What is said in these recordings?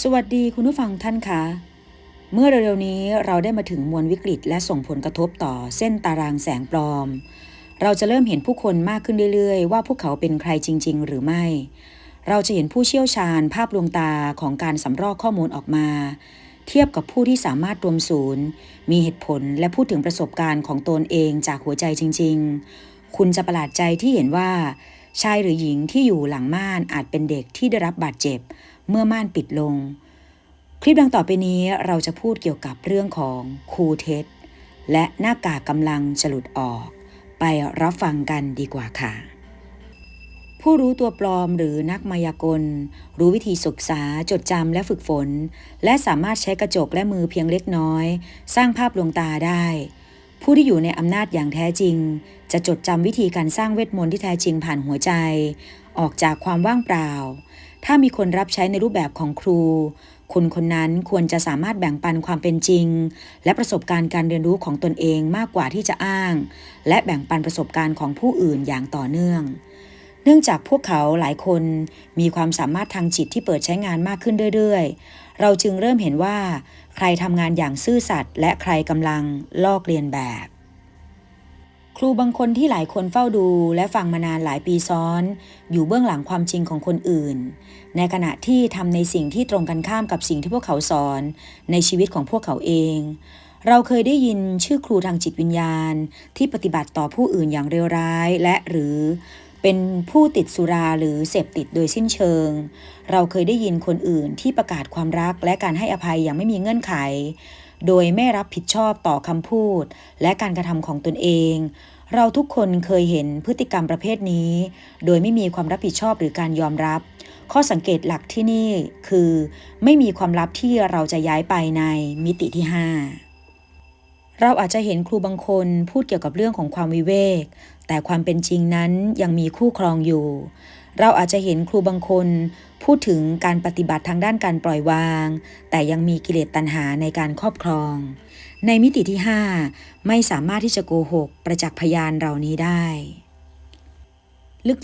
สวัสดีคุณผู้ฟังท่านคะ เมื่อเร็วๆนี้เราได้มาถึงมวลวิกฤต และส่งผลกระทบต่อเส้นตารางแสงปลอม เราจะเริ่มเห็นผู้คนมากขึ้นเรื่อยๆ ว่าพวกเขาเป็นใครจริง ๆ หรือไม่ เราจะเห็นผู้เชี่ยวชาญภาพลวงตาของการสำรอกข้อมูลออกมา เทียบกับผู้ที่สามารถรวมศูนย์ มีเหตุผลและพูดถึงประสบการณ์ของตนเองจากหัวใจจริง ๆ คุณจะประหลาดใจที่เห็นว่าชายหรือหญิงที่อยู่หลังม่านอาจเป็นเด็กที่ได้รับบาดเจ็บ เมื่อม่านปิดลง คลิปดังต่อไปนี้เราจะพูดเกี่ยวกับเรื่องของคูเท็จและหน้ากากกำลังจะหลุดออก ไปรับฟังกันดีกว่าค่ะ ผู้รู้ตัวปลอมหรือนักมายากล รู้วิธีศึกษาจดจำและฝึกฝน และสามารถใช้กระจกและมือเพียงเล็กน้อย สร้างภาพลวงตาได้ ผู้ที่อยู่ในอำนาจอย่างแท้จริง จะจดจำวิธีการสร้างเวทมนต์ที่แท้จริงผ่านหัวใจ ออกจากความว่างเปล่า ถ้ามีคนรับใช้ในรูปแบบของครูคุณคนนั้นควรจะสามารถแบ่งปันความเป็นจริง และประสบการณ์การเรียนรู้ของตนเองมากกว่าที่จะอ้าง และแบ่งปันประสบการณ์ของผู้อื่นอย่างต่อเนื่อง เนื่องจากพวกเขาหลายคนมีความสามารถทางจิตที่เปิดใช้งานมากขึ้นเรื่อยๆ เราจึงเริ่มเห็นว่า ใครทำงานอย่างซื่อสัตย์และใครกำลังลอกเลียนแบบ ครูบางคนที่หลายคนเฝ้าดูและฟังมานานหลายปีซ้อน อยู่เบื้องหลังความจริงของคนอื่น ในขณะที่ทำในสิ่งที่ตรงกันข้ามกับสิ่งที่พวกเขาสอน ในชีวิตของพวกเขาเอง เราเคยได้ยินชื่อครูทางจิตวิญญาณ ที่ปฏิบัติต่อผู้อื่นอย่างเลวร้ายและหรือ เป็นผู้ติดสุราหรือเสพติดโดยสิ้นเชิง เราเคยได้ยินคนอื่นที่ประกาศความรักและการให้อภัยอย่างไม่มีเงื่อนไข โดยไม่รับผิดชอบต่อคำพูด และการกระทำของตนเอง เราทุกคนเคยเห็นพฤติกรรมประเภทนี้ โดยไม่มีความรับผิดชอบหรือการยอมรับ ข้อสังเกตหลักที่นี่คือ ไม่มีความลับที่เราจะย้ายไปในมิติที่ 5เราอาจจะเห็นครูบางคนพูดเกี่ยวกับเรื่องของความวิเวก แต่ความเป็นจริงนั้นยังมีคู่ครองอยู่ เราอาจจะเห็นครูบางคนพูดถึงการปฏิบัติทางด้านการปล่อยวาง แต่ยังมีกิเลสตัณหาในการครอบครอง ในมิติที่ 5 ไม่สามารถที่จะโกหก ประจักษ์พยานเหล่านี้ได้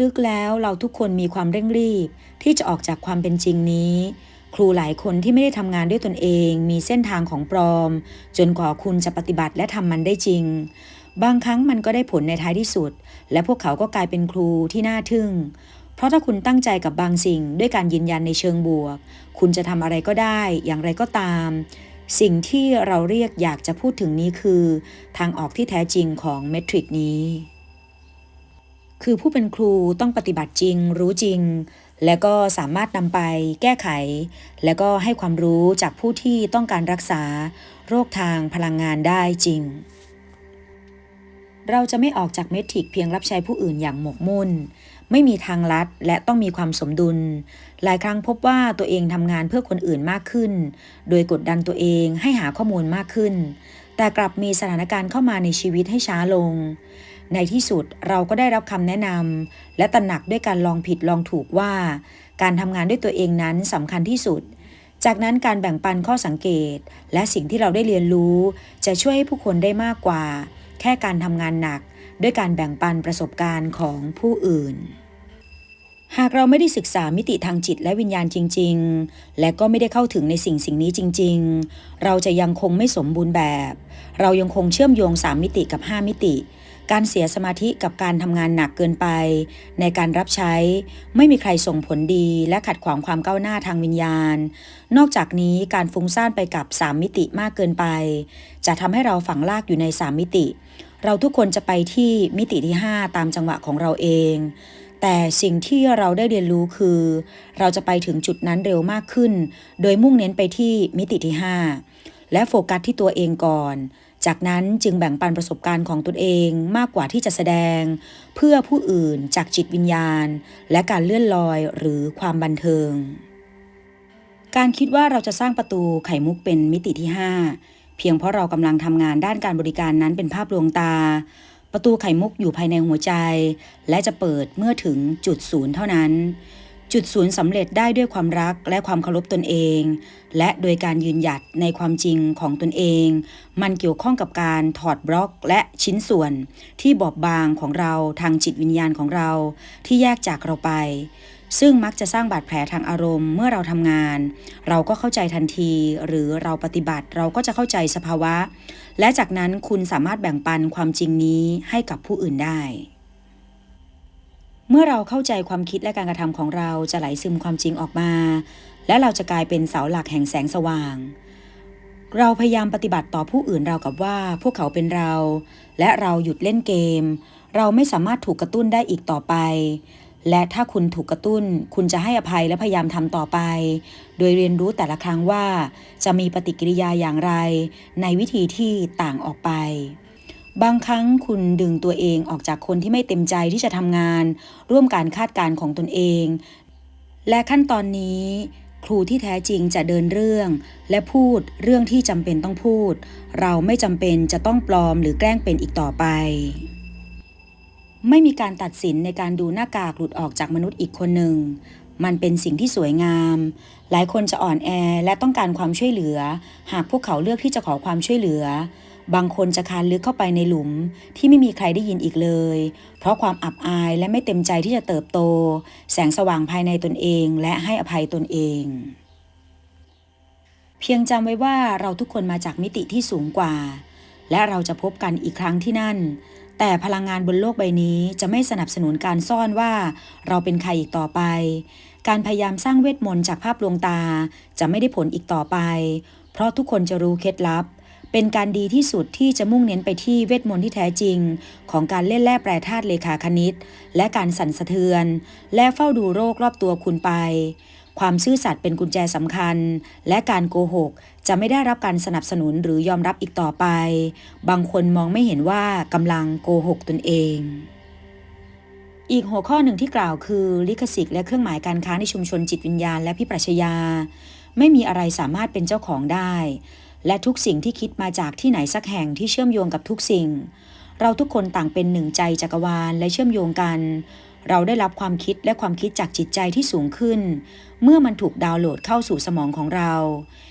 ลึกๆแล้วเราทุกคนมีความเร่งรีบ ที่จะออกจากความเป็นจริงนี้ ครูหลายคนที่ไม่ได้ทำงานด้วยตนเอง มีเส้นทางของปลอม จนกว่าคุณจะปฏิบัติและทำมันได้จริง บางครั้งมันก็ได้ผลในท้ายที่สุด และพวกเขาก็กลายเป็นครูที่น่าทึ่ง เพราะถ้าคุณตั้งใจกับบางสิ่งด้วยการยืนยันในเชิงบวก คุณจะทำอะไรก็ได้ อย่างไรก็ตาม สิ่งที่เราเรียกอยากจะพูดถึงนี้คือ ทางออกที่แท้จริงของเมทริกนี้ คือผู้เป็นครูต้องปฏิบัติจริง รู้จริง และก็สามารถนำไป แก้ไข และก็ให้ความรู้จากผู้ที่ต้องการรักษา โรคทางพลังงานได้จริง เราจะไม่ออกจากเมทริกเพียงรับใช้ผู้อื่นอย่างหมกมุ่น ไม่มีทางลัดและต้องมีความสมดุล หลายครั้งพบว่าตัวเองทำงานเพื่อคนอื่นมากขึ้น โดยกดดันตัวเองให้หาข้อมูลมากขึ้น แต่กลับมีสถานการณ์เข้ามาในชีวิตให้ช้าลง ในที่สุดเราก็ได้รับคำแนะนำและตระหนักด้วยการลองผิดลองถูกว่า การทำงานด้วยตัวเองนั้นสำคัญที่สุดจากนั้นการแบ่งปันข้อสังเกต และสิ่งที่เราได้เรียนรู้ จะช่วยให้ผู้คนได้มากกว่า แค่การทำงานหนัก ด้วยการแบ่งปันประสบการณ์ของผู้อื่น หากเราไม่ได้ศึกษามิติทางจิตและวิญญาณจริง ๆ และก็ไม่ได้เข้าถึงในสิ่งสิ่งนี้จริง ๆ เราจะยังคงไม่สมบูรณ์แบบ เรายังคงเชื่อมโยง 3 มิติกับ 5 มิติ การเสียสมาธิกับการทำงานหนักเกินไป ในการรับใช้ ไม่มีใครส่งผลดี และขัดขวางความก้าวหน้าทางวิญญาณ นอกจากนี้การฟุ้งซ่านไปกับ 3 มิติมากเกินไป จะทำให้เราฝังลากอยู่ใน 3 มิติ เราทุกคนจะไปที่มิติที่ 5 ตามจังหวะของเราเอง แต่สิ่งที่เราได้เรียนรู้คือ เราจะไปถึงจุดนั้นเร็วมากขึ้น โดยมุ่งเน้นไปที่มิติที่ 5 และโฟกัสที่ตัวเองก่อน จากนั้นจึงแบ่งปันประสบการณ์ของตนเองมากกว่าที่จะแสดง เพื่อผู้อื่นจากจิตวิญญาณ และการเลื่อนลอยหรือความบันเทิง การคิดว่าเราจะสร้างประตูไข่มุกเป็นมิติที่ 5 เพียงเพราะเรากำลังทำงานด้านการบริการนั้นเป็นภาพลวงตา ประตูไข่มุกอยู่ภายในหัวใจ และจะเปิดเมื่อถึงจุดศูนย์เท่านั้น จุดศูนย์สำเร็จได้ด้วยความรักและความเคารพตนเอง และโดยการยืนหยัดในความจริงของตนเอง มันเกี่ยวข้องกับการถอดบล็อกและชิ้นส่วน ที่บอบบางของเราทางจิตวิญญาณของเรา ที่แยกจากเราไป ซึ่งมักจะสร้างบาดแผลทางอารมณ์เมื่อเราทำงาน เราก็เข้าใจทันที หรือเราปฏิบัติเราก็จะเข้าใจสภาวะ และจากนั้นคุณสามารถแบ่งปันความจริงนี้ให้กับผู้อื่นได้ เมื่อเราเข้าใจความคิดและการกระทำของเราจะไหลซึมความจริงออกมา และเราจะกลายเป็นเสาหลักแห่งแสงสว่าง เราพยายามปฏิบัติต่อผู้อื่นเรากับว่าพวกเขาเป็นเรา และเราหยุดเล่นเกม เราไม่สามารถถูกกระตุ้นได้อีกต่อไป และถ้าคุณถูกกระตุ้น คุณจะให้อภัยและพยายามทำต่อไป โดยเรียนรู้แต่ละครั้งว่าจะมีปฏิกิริยาอย่างไร ในวิธีที่ต่างออกไป บางครั้งคุณดึงตัวเองออกจากคนที่ไม่เต็มใจที่จะทำงาน ร่วมการคาดการณ์ของตนเอง และขั้นตอนนี้ ครูที่แท้จริงจะเดินเรื่อง และพูดเรื่องที่จำเป็นต้องพูด เราไม่จำเป็นจะต้องปลอมหรือแกล้งเป็นอีกต่อไป ไม่มีการตัดสินในการดูหน้ากากหลุดออกจากมนุษย์อีกคนหนึ่งมันเป็นสิ่งที่สวยงาม หลายคนจะอ่อนแอและต้องการความช่วยเหลือ หากพวกเขาเลือกที่จะขอความช่วยเหลือ บางคนจะคานลึกเข้าไปในหลุมที่ไม่มีใครได้ยินอีกเลย เพราะความอับอายและไม่เต็มใจที่จะเติบโต แสงสว่างภายในตนเองและให้อภัยตนเอง เพียงจำไว้ว่าเราทุกคนมาจากมิติที่สูงกว่า และเราจะพบกันอีกครั้งที่นั่น แต่พลังงานบนโลกใบนี้จะไม่สนับสนุนการซ่อนว่าเราเป็นใครอีกต่อไป การพยายามสร้างเวทมนต์จากภาพลวงตาจะไม่ได้ผลอีกต่อไป เพราะทุกคนจะรู้เคล็ดลับ เป็นการดีที่สุดที่จะมุ่งเน้นไปที่เวทมนต์ที่แท้จริง ของการเล่นแร่แปรธาตุเลขาคณิต และการสั่นสะเทือน และเฝ้าดูโรครอบตัวคุณไป ความซื่อสัตย์เป็นกุญแจสำคัญ และการโกหกจะไม่ได้รับการสนับสนุนหรือยอมรับอีกต่อไป บางคนมองไม่เห็นว่ากำลังโกหกตนเองอีกหัวข้อหนึ่งที่กล่าวคือลิขสิทธิ์และเครื่องหมายการค้าในชุมชนจิตวิญญาณและพิปรัชญา ไม่มีอะไรสามารถเป็นเจ้าของได้ และทุกสิ่งที่คิดมาจากที่ไหนสักแห่งที่เชื่อมโยงกับทุกสิ่ง เราทุกคนต่างเป็นหนึ่งใจจักรวาลและเชื่อมโยงกัน เราได้รับความคิดและความคิดจากจิตใจที่สูงขึ้น เมื่อมันถูกดาวน์โหลดเข้าสู่สมองของเรา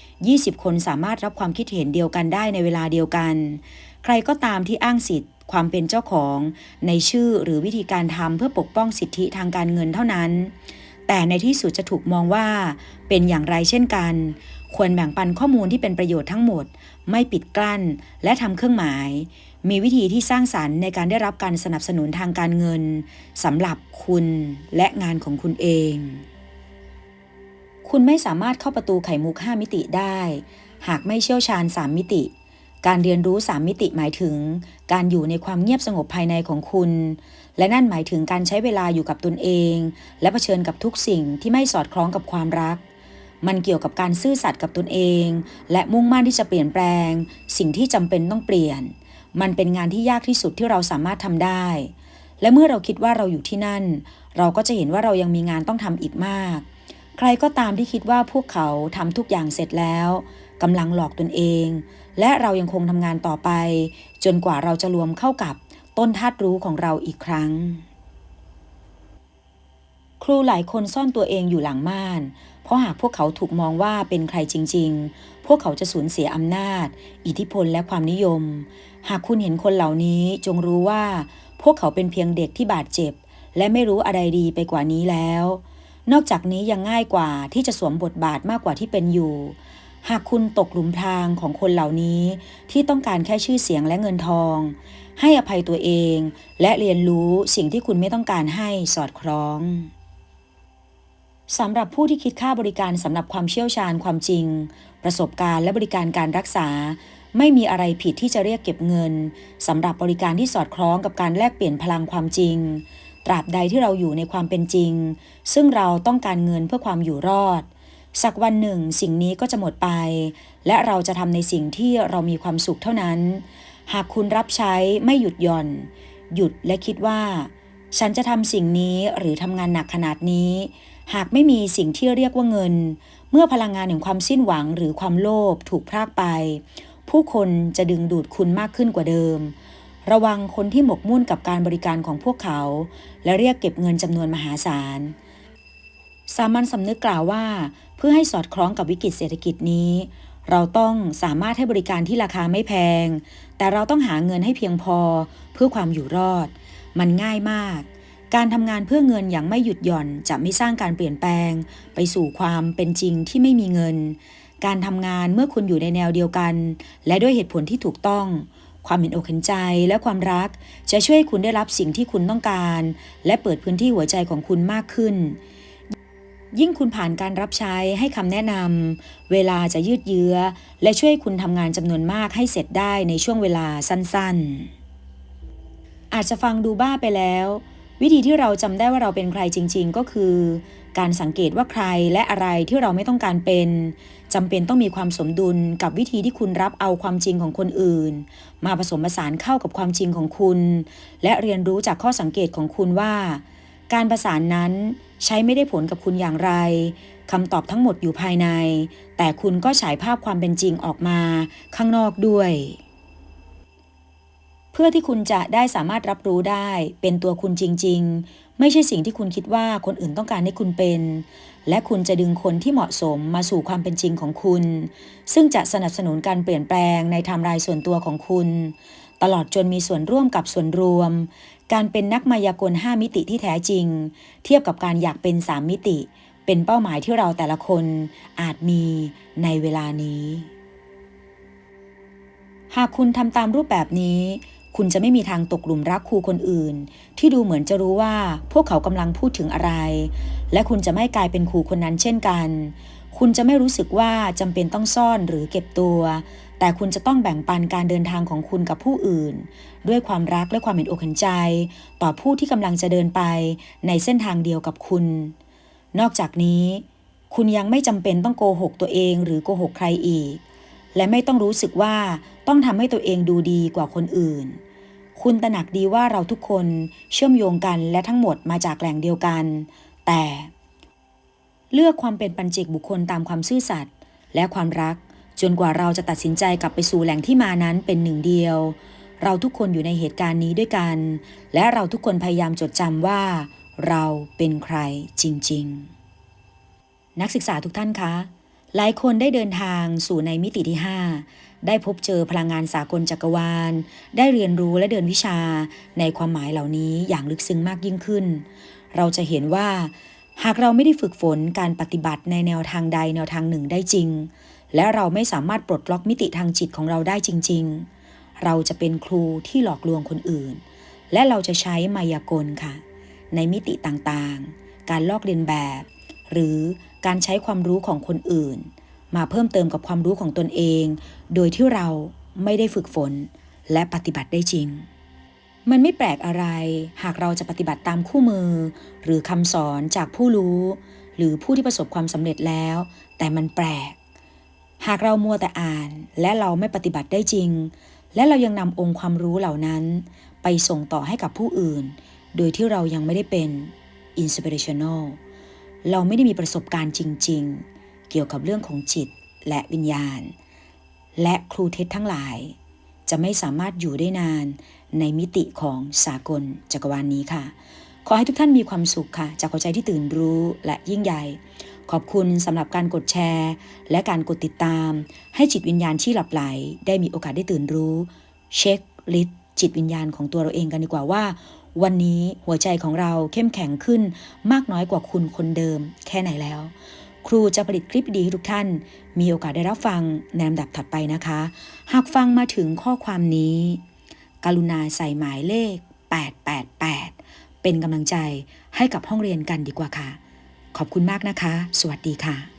20 คนสามารถรับความคิดเห็นเดียวกันได้ในเวลาเดียวกัน ใครก็ตามที่อ้างสิทธิ์ความเป็นเจ้าของในชื่อหรือวิธีการทำเพื่อปกป้องสิทธิทางการเงินเท่านั้น แต่ในที่สุดจะถูกมองว่าเป็นอย่างไรเช่นกัน ควรแบ่งปันข้อมูลที่เป็นประโยชน์ทั้งหมด ไม่ปิดกลั้น และทำเครื่องหมาย มีวิธีที่สร้างสรรค์ในการได้รับการสนับสนุนทางการเงินสำหรับคุณและงานของคุณเอง คุณไม่สามารถเข้าประตูไข่มุก 5 มิติได้ หากไม่เชี่ยวชาญ 3 มิติ การเรียนรู้ 3 มิติหมายถึง การอยู่ในความเงียบสงบภายในของคุณ และนั่นหมายถึงการใช้เวลาอยู่กับตนเอง และะเผชิญกับทุกสิ่งที่ไม่สอดคล้องกับความรัก มันเกี่ยวกับการซื่อสัตย์กับตนเอง และมุ่งมั่นที่จะเปลี่ยนแปลง สิ่งที่จำเป็นต้องเปลี่ยน มันเป็นงานที่ยากที่สุดที่เราสามารถทำได้ และเมื่อเราคิดว่าเราอยู่ที่นั่น เราก็จะเห็นว่าเรายังมีงานต้องทำอีกมาก ใครก็ตามที่คิดว่าพวกเขาทำทุกอย่างเสร็จแล้วกำลังหลอกตนเอง และเรายังคงทำงานต่อไป จนกว่าเราจะรวมเข้ากับต้นธาตุรู้ของเราอีกครั้ง รูหลายคนซ่อนตัวเองอยู่หลังม่าน เพราะหากพวกเขาถูกมองว่าเป็นใครจริง ๆ พวกเขาจะสูญเสียอำนาจ อิทธิพลและความนิยม หากคุณเห็นคนเหล่านี้จงรู้ว่า พวกเขาเป็นเพียงเด็กที่บาดเจ็บ และไม่รู้อะไรดีไปกว่านี้แล้ว นอกจากนี้ยังง่ายกว่าที่จะสวมบทบาทมากกว่าที่เป็นอยู่ หากคุณตกหลุมพรางของคนเหล่านี้ที่ต้องการแค่ชื่อเสียงและเงินทองให้อภัยตัวเอง และเรียนรู้สิ่งที่คุณไม่ต้องการให้สอดคล้อง สำหรับผู้ที่คิดค่าบริการสำหรับความเชี่ยวชาญความจริง ประสบการณ์และบริการการรักษา ไม่มีอะไรผิดที่จะเรียกเก็บเงินสำหรับบริการที่สอดคล้องกับการแลกเปลี่ยนพลังความจริง ตราบใดที่เราอยู่ในความเป็นจริง ซึ่งเราต้องการเงินเพื่อความอยู่รอด สักวันหนึ่ง สิ่งนี้ก็จะหมดไป และเราจะทำในสิ่งที่เรามีความสุขเท่านั้น หากคุณรับใช้ไม่หยุดหย่อน หยุดและคิดว่า ฉันจะทำสิ่งนี้หรือทำงานหนักขนาดนี้ หากไม่มีสิ่งที่เรียกว่าเงิน เมื่อพลังงานแห่งความสิ้นหวังหรือความโลภถูกพรากไป ผู้คนจะดึงดูดคุณมากขึ้นกว่าเดิม ระวังคนที่หมกมุ่นกับการบริการของพวกเขา และเรียกเก็บเงินจำนวนมหาศาล สามัญสำนึกกล่าวว่า เพื่อให้สอดคล้องกับวิกฤตเศรษฐกิจนี้ เราต้องสามารถให้บริการที่ราคาไม่แพง แต่เราต้องหาเงินให้เพียงพอเพื่อความอยู่รอด มันง่ายมาก การทำงานเพื่อเงินอย่างไม่หยุดหย่อนจะไม่สร้างการเปลี่ยนแปลง ไปสู่ความเป็นจริงที่ไม่มีเงิน การทำงานเมื่อคุณอยู่ในแนวเดียวกัน และด้วยเหตุผลที่ถูกต้อง ความเห็นอกเห็นใจและความรัก จะช่วยให้คุณได้รับสิ่งที่คุณต้องการ และเปิดพื้นที่หัวใจของคุณมากขึ้น ยิ่งคุณผ่านการรับใช้ให้คำแนะนำเวลาจะยืดเยื้อ และช่วยคุณทำงานจำนวนมากให้เสร็จได้ในช่วงเวลาสั้นๆ อาจจะฟังดูบ้าไปแล้ว วิธีที่เราจำได้ว่าเราเป็นใครจริง ๆ ก็คือ การสังเกตว่าใครและอะไรที่เราไม่ต้องการเป็นจำเป็นต้องมีความสมดุลกับวิธีที่คุณรับเอาความจริงของคนอื่น มาผสมผสานเข้ากับความจริงของคุณ และเรียนรู้จากข้อสังเกตของคุณว่า การประสานนั้นใช้ไม่ได้ผลกับคุณอย่างไรคำตอบทั้งหมดอยู่ภายใน แต่คุณก็ฉายภาพความเป็นจริงออกมา ข้างนอกด้วย พื่อที่คุณจะได้สามารถรับรู้ได้ เป็นตัวคุณจริง ๆ ไม่ใช่สิ่งที่คุณคิดว่าคนอื่นต้องการให้คุณเป็น และคุณจะดึงคนที่เหมาะสมมาสู่ความเป็นจริงของคุณ ซึ่งจะสนับสนุนการเปลี่ยนแปลงในไทม์ไลน์ส่วนตัวของคุณ ตลอดจนมีส่วนร่วมกับส่วนรวม การเป็นนักมายากล 5 มิติที่แท้จริง เทียบกับการอยากเป็น 3 มิติ เป็นเป้าหมายที่เราแต่ละคนอาจมีในเวลานี้ หากคุณทำตามรูปแบบนี้ คุณจะไม่มีทางตกหลุมรักครูคนอื่น ที่ดูเหมือนจะรู้ว่าพวกเขากำลังพูดถึงอะไร และคุณจะไม่กลายเป็นครูคนนั้นเช่นกัน คุณจะไม่รู้สึกว่าจำเป็นต้องซ่อนหรือเก็บตัว แต่คุณจะต้องแบ่งปันการเดินทางของคุณกับผู้อื่น ด้วยความรักและความเห็นอกเห็นใจ ต่อผู้ที่กำลังจะเดินไปในเส้นทางเดียวกับคุณ นอกจากนี้ คุณยังไม่จำเป็นต้องโกหกตัวเองหรือโกหกใครอีก และไม่ต้องรู้สึกว่าต้องทำให้ตัวเองดูดีกว่าคนอื่น คุณตระหนักดีว่าเราทุกคนเชื่อมโยงกันและทั้งหมดมาจากแหล่งเดียวกัน แต่ เลือกความเป็นปัญเจกบุคคลตามความซื่อสัตย์และความรัก จนกว่าเราจะตัดสินใจกลับไปสู่แหล่งที่มานั้นเป็นหนึ่งเดียว เราทุกคนอยู่ในเหตุการณ์นี้ด้วยกัน และเราทุกคนพยายามจดจำว่า เราเป็นใครจริง ๆ นักศึกษาทุกท่านคะ หลายคนได้เดินทางสู่ในมิติที่ 5 ได้พบเจอพลังงานสากลจักรวาล ได้เรียนรู้และเดินวิชาในความหมายเหล่านี้อย่างลึกซึ้งมากยิ่งขึ้น เราจะเห็นว่า หากเราไม่ได้ฝึกฝนการปฏิบัติในแนวทางใดแนวทางหนึ่งได้จริง และเราไม่สามารถปลดล็อกมิติทางจิตของเราได้จริง ๆ เราจะเป็นครูที่หลอกลวงคนอื่น และเราจะใช้มายากลค่ะ ในมิติต่างๆ การลอกเลียนแบบ หรือการใช้ความรู้ของคนอื่น มาเพิ่มเติมกับความรู้ของตนเอง โดยที่เราไม่ได้ฝึกฝน และปฏิบัติได้จริง มันไม่แปลกอะไร หากเราจะปฏิบัติตามคู่มือ หรือคำสอนจากผู้รู้ หรือผู้ที่ประสบความสำเร็จแล้ว แต่มันแปลก หากเรามัวแต่อ่าน และเราไม่ปฏิบัติได้จริง และเรายังนำองค์ความรู้เหล่านั้น ไปส่งต่อให้กับผู้อื่น โดยที่เรายังไม่ได้เป็น inspirational เราไม่ได้มีประสบการณ์จริง ๆ เกี่ยวกับเรื่องของจิตและวิญญาณ และครูเท็จทั้งหลาย จะไม่สามารถอยู่ได้นานในมิติของสากลจักรวาลนนี้ค่ะ ขอให้ทุกท่านมีความสุขค่ะ จากหัวใจที่ตื่นรู้และยิ่งใหญ่ ขอบคุณสำหรับการกดแชร์ และการกดติดตาม ให้จิตวิญญาณที่หลับไหล ได้มีโอกาสได้ตื่นรู้ เช็คลิสต์จิตวิญญาณของตัวเราเองกันดีกว่าว่า วันนี้หัวใจของเราเข้มแข็งขึ้นมากน้อยกว่าคุณคนเดิม แค่ไหนแล้ว ครูจะผลิตคลิปดีให้ทุกท่าน มีโอกาสได้รับฟังในลำดับถัดไปนะคะ หากฟังมาถึงข้อความนี้ กรุณาใส่หมายเลข 888 เป็นกำลังใจให้กับห้องเรียนกันดีกว่าค่ะ ขอบคุณมากนะคะ สวัสดีค่ะ